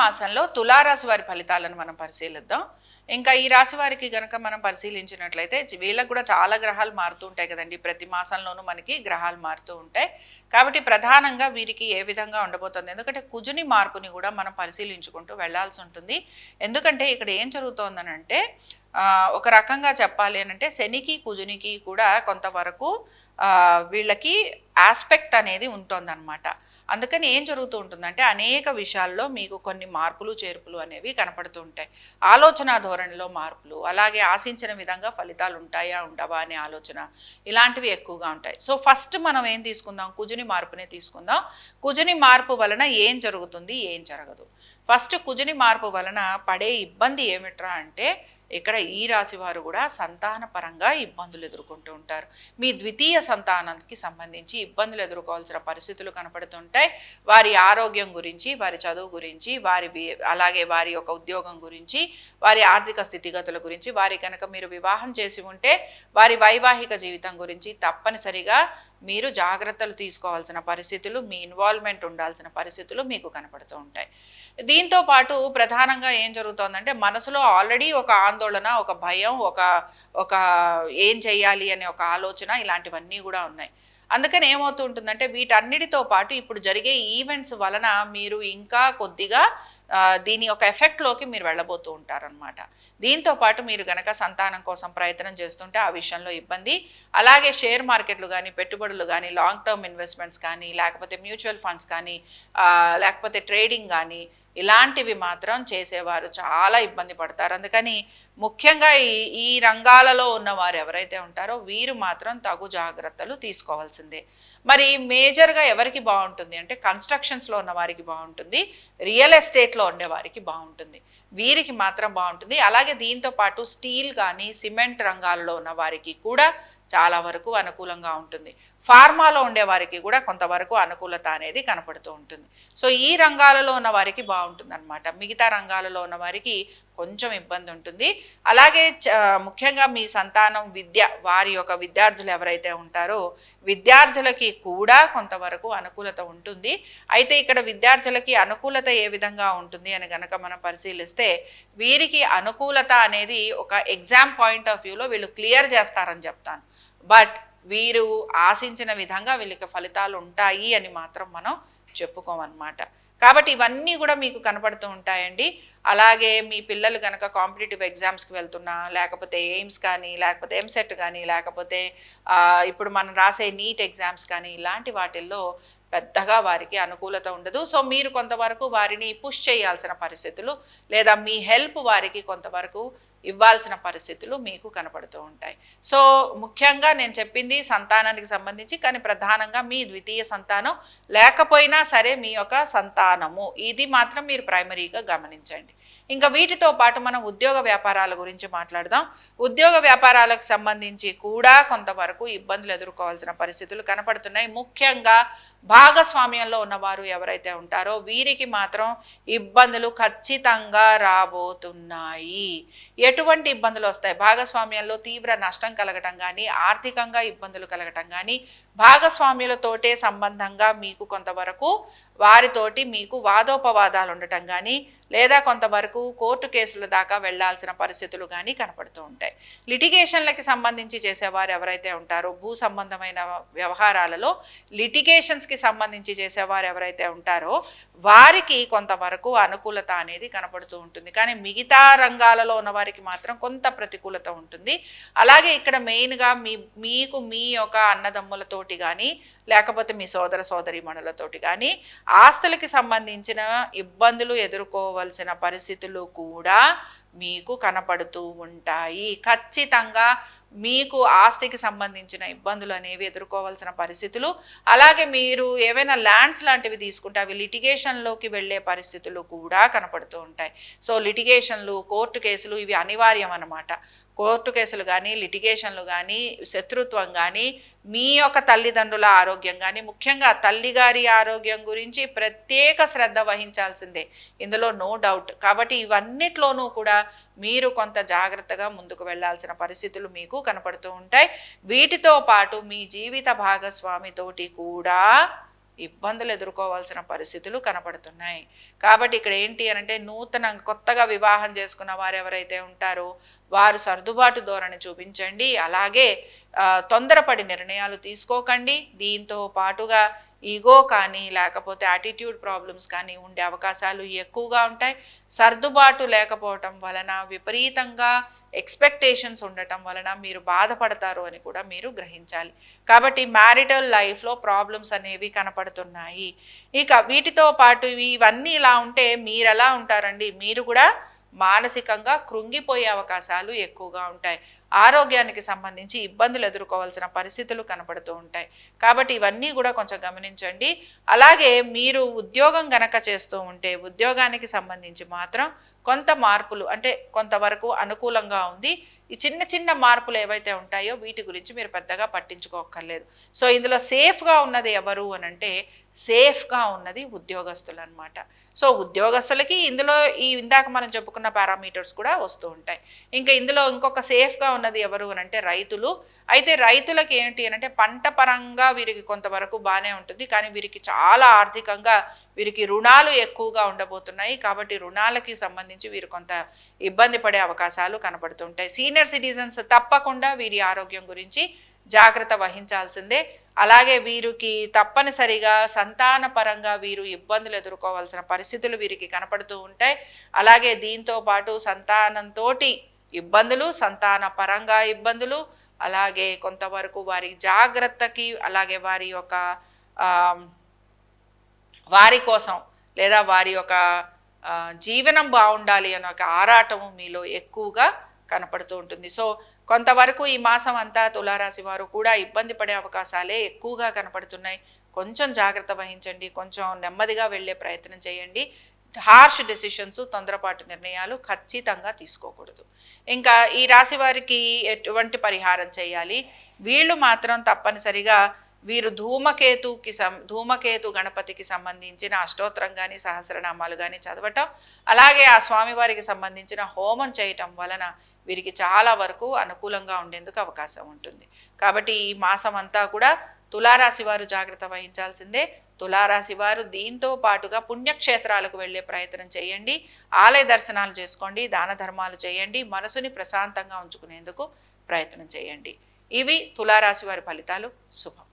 మాసంలో తులారాశి వారి ఫలితాలను మనం పరిశీలిద్దాం. ఇంకా ఈ రాశి వారికి గనక మనం పరిశీలించినట్లయితే వీళ్ళకు కూడా చాలా గ్రహాలు మారుతూ ఉంటాయి కదండి. ప్రతి మాసంలోనూ మనకి గ్రహాలు మారుతూ ఉంటాయి. కాబట్టి ప్రధానంగా వీరికి ఏ విధంగా ఉండబోతుంది? ఎందుకంటే కుజుని మార్పుని కూడా మనం పరిశీలించుకుంటూ వెళ్ళాల్సి ఉంటుంది. ఎందుకంటే ఇక్కడ ఏం జరుగుతోందనంటే ఒక రకంగా చెప్పాలి అని అంటే శనికి కుజునికి కూడా కొంతవరకు వీళ్ళకి ఆస్పెక్ట్ అనేది ఉంటుందన్నమాట అందుకని ఏం జరుగుతూ ఉంటుందంటే అనేక విషయాల్లో మీకు కొన్ని మార్పులు చేర్పులు అనేవి కనపడుతూ ఉంటాయి. ఆలోచన ధోరణిలో మార్పులు అలాగే ఆశించిన విధంగా ఫలితాలు ఉంటాయా ఉండవా అనే ఆలోచన ఇలాంటివి ఎక్కువగా ఉంటాయి. సో ఫస్ట్ మనం ఏం తీసుకుందాం? కుజుని మార్పునే తీసుకుందాం. కుజుని మార్పు వలన ఏం జరుగుతుంది? ఏం జరగదు. ఫస్ట్ కుజుని మార్పు వలన పడే ఇబ్బంది ఏమిట్రా అంటే ఇక్కడ ఈ రాశి వారు కూడా సంతాన పరంగా ఇబ్బందులు ఎదుర్కొంటూ ఉంటారు. మీ ద్వితీయ సంతానానికి సంబంధించి ఇబ్బందులు ఎదుర్కోవాల్సిన పరిస్థితులు కనపడుతుంటాయి. వారి ఆరోగ్యం గురించి వారి చదువు గురించి వారి అలాగే వారి యొక్క ఉద్యోగం గురించి వారి ఆర్థిక స్థితిగతుల గురించి వారి కనుక మీరు వివాహం చేసి ఉంటే వారి వైవాహిక జీవితం గురించి తప్పనిసరిగా మీరు జాగ్రత్తలు తీసుకోవాల్సిన పరిస్థితులు మీ ఇన్వాల్వ్మెంట్ ఉండాల్సిన పరిస్థితులు మీకు కనపడుతూ ఉంటాయి. దీంతో పాటు ప్రధానంగా ఏం జరుగుతోందంటే మనసులో ఆల్రెడీ ఒక ఆందోళన ఒక భయం ఒక ఒక ఏం చేయాలి అనే ఒక ఆలోచన ఇలాంటివన్నీ కూడా ఉన్నాయి. అందుకని ఏమవుతూ ఉంటుందంటే వీటన్నిటితో పాటు ఇప్పుడు జరిగే ఈవెంట్స్ వలన మీరు ఇంకా కొద్దిగా దీని యొక్క ఎఫెక్ట్లోకి మీరు వెళ్ళబోతూ ఉంటారనమాట దీంతో పాటు మీరు గనక సంతానం కోసం ప్రయత్నం చేస్తుంటే ఆ విషయంలో ఇబ్బంది. అలాగే షేర్ మార్కెట్లు కానీ పెట్టుబడులు కానీ లాంగ్ టర్మ్ ఇన్వెస్ట్మెంట్స్ కానీ లేకపోతే మ్యూచువల్ ఫండ్స్ కానీ లేకపోతే ట్రేడింగ్ కానీ ఇలాంటివి మాత్రం చేసేవారు. చాలా ఇబ్బంది పడతారు. అందుకని ముఖ్యంగా ఈ ఈ రంగాలలో ఉన్నవారు ఎవరైతే ఉంటారో వీరు మాత్రం తగు జాగ్రత్తలు తీసుకోవాల్సిందే. మరి మేజర్గా ఎవరికి బాగుంటుంది అంటే కన్స్ట్రక్షన్స్లో ఉన్నవారికి బాగుంటుంది. రియల్ ఎస్టేట్లో ఉండేవారికి బాగుంటుంది. వీరికి మాత్రం బాగుంటుంది. అలాగే దీంతో పాటు స్టీల్ కానీ సిమెంట్ రంగాల్లో ఉన్న వారికి కూడా చాలా వరకు అనుకూలంగా ఉంటుంది. ఫార్మాలో ఉండే వారికి కూడా కొంతవరకు అనుకూలత అనేది కనపడుతూ ఉంటుంది. సో ఈ రంగాలలో ఉన్న వారికి బాగుంటుంది అనమాట మిగతా రంగాలలో ఉన్న వారికి కొంచెం ఇబ్బంది ఉంటుంది. అలాగే చ- ముఖ్యంగా మీ సంతానం విద్య వారి యొక్క విద్యార్థులు ఎవరైతే ఉంటారో విద్యార్థులకి కూడా కొంతవరకు అనుకూలత ఉంటుంది. అయితే ఇక్కడ విద్యార్థులకి అనుకూలత ఏ విధంగా ఉంటుంది అని గనక మనం పరిశీలిస్తే వీరికి అనుకూలత అనేది ఒక ఎగ్జామ్ పాయింట్ ఆఫ్ వ్యూలో వీళ్ళు క్లియర్ చేస్తారని చెప్తాను. బట్ వీరు ఆశించిన విధంగా వీళ్ళకి ఫలితాలు ఉంటాయి అని మాత్రం మనం చెప్పుకోమన్నమాట. కాబట్టి ఇవన్నీ కూడా మీకు కనపడుతూ ఉంటాయండి. అలాగే మీ పిల్లలు కనుక కాంపిటేటివ్ ఎగ్జామ్స్కి వెళ్తున్నా లేకపోతే ఎయిమ్స్ కానీ లేకపోతే ఎంసెట్ కానీ లేకపోతే ఇప్పుడు మనం రాసే నీట్ ఎగ్జామ్స్ కానీ ఇలాంటి వాటిల్లో పెద్దగా వారికి అనుకూలత ఉండదు. సో మీరు కొంతవరకు వారిని పుష్ చేయాల్సిన పరిస్థితులు లేదా మీ హెల్ప్ వారికి కొంతవరకు ఇవ్వాల్సిన పరిస్థితులు మీకు కనపడుతూ ఉంటాయి. సో ముఖ్యంగా నేను చెప్పింది సంతానానికి సంబంధించి కానీ ప్రధానంగా మీ ద్వితీయ సంతానం లేకపోయినా సరే మీ యొక్క సంతానము. ఇది మాత్రం మీరు ప్రైమరీగా గమనించండి. ఇంకా వీటితో పాటు మనం ఉద్యోగ వ్యాపారాల గురించి మాట్లాడదాం. ఉద్యోగ వ్యాపారాలకు సంబంధించి కూడా కొంతవరకు ఇబ్బందులు ఎదుర్కోవాల్సిన పరిస్థితులు కనపడుతున్నాయి. ముఖ్యంగా భాగస్వామ్యంలో ఉన్నవారు ఎవరైతే ఉంటారో వీరికి మాత్రం ఇబ్బందులు ఖచ్చితంగా రాబోతున్నాయి. ఎటువంటి ఇబ్బందులు వస్తాయి? భాగస్వామ్యంలో తీవ్ర నష్టం కలగటం కానీ ఆర్థికంగా ఇబ్బందులు కలగటం కానీ భాగస్వామ్యులతోటే సంబంధంగా మీకు కొంతవరకు వారితోటి మీకు వాదోపవాదాలు ఉండటం కానీ లేదా కొంతవరకు కోర్టు కేసుల దాకా వెళ్ళాల్సిన పరిస్థితులు కానీ కనపడుతూ ఉంటాయి. లిటిగేషన్లకి సంబంధించి చేసేవారు ఎవరైతే ఉంటారో భూ సంబంధమైన వ్యవహారాలలో లిటిగేషన్స్కి సంబంధించి చేసేవారు ఎవరైతే ఉంటారో వారికి కొంతవరకు అనుకూలత అనేది కనపడుతూ ఉంటుంది. కానీ మిగతా రంగాలలో ఉన్న వారికి మాత్రం కొంత ప్రతికూలత ఉంటుంది. అలాగే ఇక్కడ మెయిన్గా మీ మీకు మీ యొక్క అన్నదమ్ములతోటి కానీ లేకపోతే మీ సోదర సోదరీమణులతోటి కానీ ఆస్తులకి సంబంధించిన ఇబ్బందులు ఎదుర్కోవలసిన పరిస్థితులు కూడా మీకు కనపడుతూ ఉంటాయి. ఖచ్చితంగా మీకు ఆస్తికి సంబంధించిన ఇబ్బందులు అనేవి ఎదుర్కోవాల్సిన పరిస్థితులు అలాగే మీరు ఏవైనా ల్యాండ్స్ లాంటివి తీసుకుంటే అవి లిటిగేషన్లోకి వెళ్ళే పరిస్థితులు కూడా కనపడుతూ ఉంటాయి. సో లిటిగేషన్లు కోర్టు కేసులు ఇవి అనివార్యం అన్నమాట కోర్టు కేసులు కానీ లిటిగేషన్లు కానీ శత్రుత్వం కానీ మీ యొక్క తల్లిదండ్రుల ఆరోగ్యం కానీ ముఖ్యంగా తల్లిగారి ఆరోగ్యం గురించి ప్రత్యేక శ్రద్ధ వహించాల్సిందే. ఇందులో నో డౌట్. కాబట్టి ఇవన్నిట్లోనూ కూడా మీరు కొంత జాగ్రత్తగా ముందుకు వెళ్ళాల్సిన పరిస్థితులు మీకు కనపడుతూ ఉంటాయి. వీటితో పాటు మీ జీవిత భాగస్వామితోటి కూడా ఇబ్బందులు ఎదుర్కోవాల్సిన పరిస్థితులు కనపడుతున్నాయి కాబట్టి ఇక్కడ ఏంటి అంటే నూతన కొత్తగా వివాహం చేసుకున్న వారు ఎవరైతే ఉంటారో వారు సర్దుబాటు ధోరణి చూపించండి. అలాగే తొందరపడి నిర్ణయాలు తీసుకోకండి. దీంతో పాటుగా ఈగో కానీ లేకపోతే యాటిట్యూడ్ ప్రాబ్లమ్స్ కానీ ఉండే అవకాశాలు ఎక్కువగా ఉంటాయి. సర్దుబాటు లేకపోవటం వలన విపరీతంగా ఎక్స్పెక్టేషన్స్ ఉండటం వలన మీరు బాధపడతారు అని కూడా మీరు గ్రహించాలి. కాబట్టి మ్యారిటల్ లైఫ్లో ప్రాబ్లమ్స్ అనేవి కనపడుతున్నాయి. ఇక వీటితో పాటు ఇవన్నీ ఇలా ఉంటే మీరు ఎలా ఉంటారండి? మీరు కూడా మానసికంగా కృంగిపోయే అవకాశాలు ఎక్కువగా ఉంటాయి. ఆరోగ్యానికి సంబంధించి ఇబ్బందులు ఎదుర్కోవాల్సిన పరిస్థితులు కనపడుతూ ఉంటాయి. కాబట్టి ఇవన్నీ కూడా కొంచెం గమనించండి. అలాగే మీరు ఉద్యోగం గనక చేస్తూ ఉంటే ఉద్యోగానికి సంబంధించి మాత్రం కొంత మార్పులు అంటే కొంతవరకు అనుకూలంగా ఉంది. ఈ చిన్న చిన్న మార్పులు ఏవైతే ఉంటాయో వీటి గురించి మీరు పెద్దగా పట్టించుకోక్కర్లేదు. సో ఇందులో సేఫ్గా ఉన్నది ఎవరు అని అంటే సేఫ్గా ఉన్నది ఉద్యోగస్తులు అనమాట సో ఉద్యోగస్తులకి ఇందులో ఈ ఇందాక మనం చెప్పుకున్న పారామీటర్స్ కూడా వస్తూ ఉంటాయి. ఇంకా ఇందులో ఇంకొక సేఫ్గా ఉన్నది ఎవరు అని అంటే రైతులు. అయితే రైతులకి ఏంటి అని అంటే పంట పరంగా వీరికి కొంతవరకు బాగానే ఉంటుంది. కానీ వీరికి చాలా ఆర్థికంగా వీరికి రుణాలు ఎక్కువగా ఉండబోతున్నాయి. కాబట్టి రుణాలకి సంబంధించి వీరు కొంత ఇబ్బంది పడే అవకాశాలు కనబడుతుంటాయి సీనియర్ సిటిజన్స్ తప్పకుండా వీరి ఆరోగ్యం గురించి జాగ్రత్త వహించాల్సిందే. అలాగే వీరికి తప్పనిసరిగా సంతాన పరంగా వీరు ఇబ్బందులు ఎదుర్కోవాల్సిన పరిస్థితులు వీరికి కనపడుతూ ఉంటాయి. అలాగే దీంతో పాటు సంతానంతో ఇబ్బందులు సంతాన పరంగా ఇబ్బందులు అలాగే కొంతవరకు వారి జాగ్రత్తకి అలాగే వారి యొక్క వారి కోసం లేదా వారి యొక్క జీవనం బాగుండాలి అనే ఒక ఆరాటము మీలో ఎక్కువగా కనపడుతూ ఉంటుంది. సో కొంతవరకు ఈ మాసం అంతా తులారాశి వారు కూడా ఇబ్బంది పడే అవకాశాలే ఎక్కువగా కనపడుతున్నాయి. కొంచెం జాగ్రత్త వహించండి. కొంచెం నెమ్మదిగా వెళ్ళే ప్రయత్నం చేయండి. హార్ష్ డెసిషన్స్ తొందరపాటు నిర్ణయాలు ఖచ్చితంగా తీసుకోకూడదు. ఇంకా ఈ రాశి వారికి ఎటువంటి పరిహారం చేయాలి? వీళ్ళు మాత్రం తప్పనిసరిగా వీరు ధూమకేతుకి సం ధూమకేతు గణపతికి సంబంధించిన అష్టోత్తరం కానీ సహస్రనామాలు కానీ చదవటం అలాగే ఆ స్వామివారికి సంబంధించిన హోమం చేయటం వలన వీరికి చాలా వరకు అనుకూలంగా ఉండేందుకు అవకాశం ఉంటుంది. కాబట్టి ఈ మాసం అంతా కూడా తులారాశి వారు జాగ్రత్త వహించాల్సిందే. తులారాశి వారు దీంతో పాటుగా పుణ్యక్షేత్రాలకు వెళ్ళే ప్రయత్నం చేయండి. ఆలయ దర్శనాలు చేసుకోండి దాన ధర్మాలు చేయండి మనసుని ప్రశాంతంగా ఉంచుకునేందుకు ప్రయత్నం చేయండి. ఇవి తులారాశి వారి ఫలితాలు. శుభం.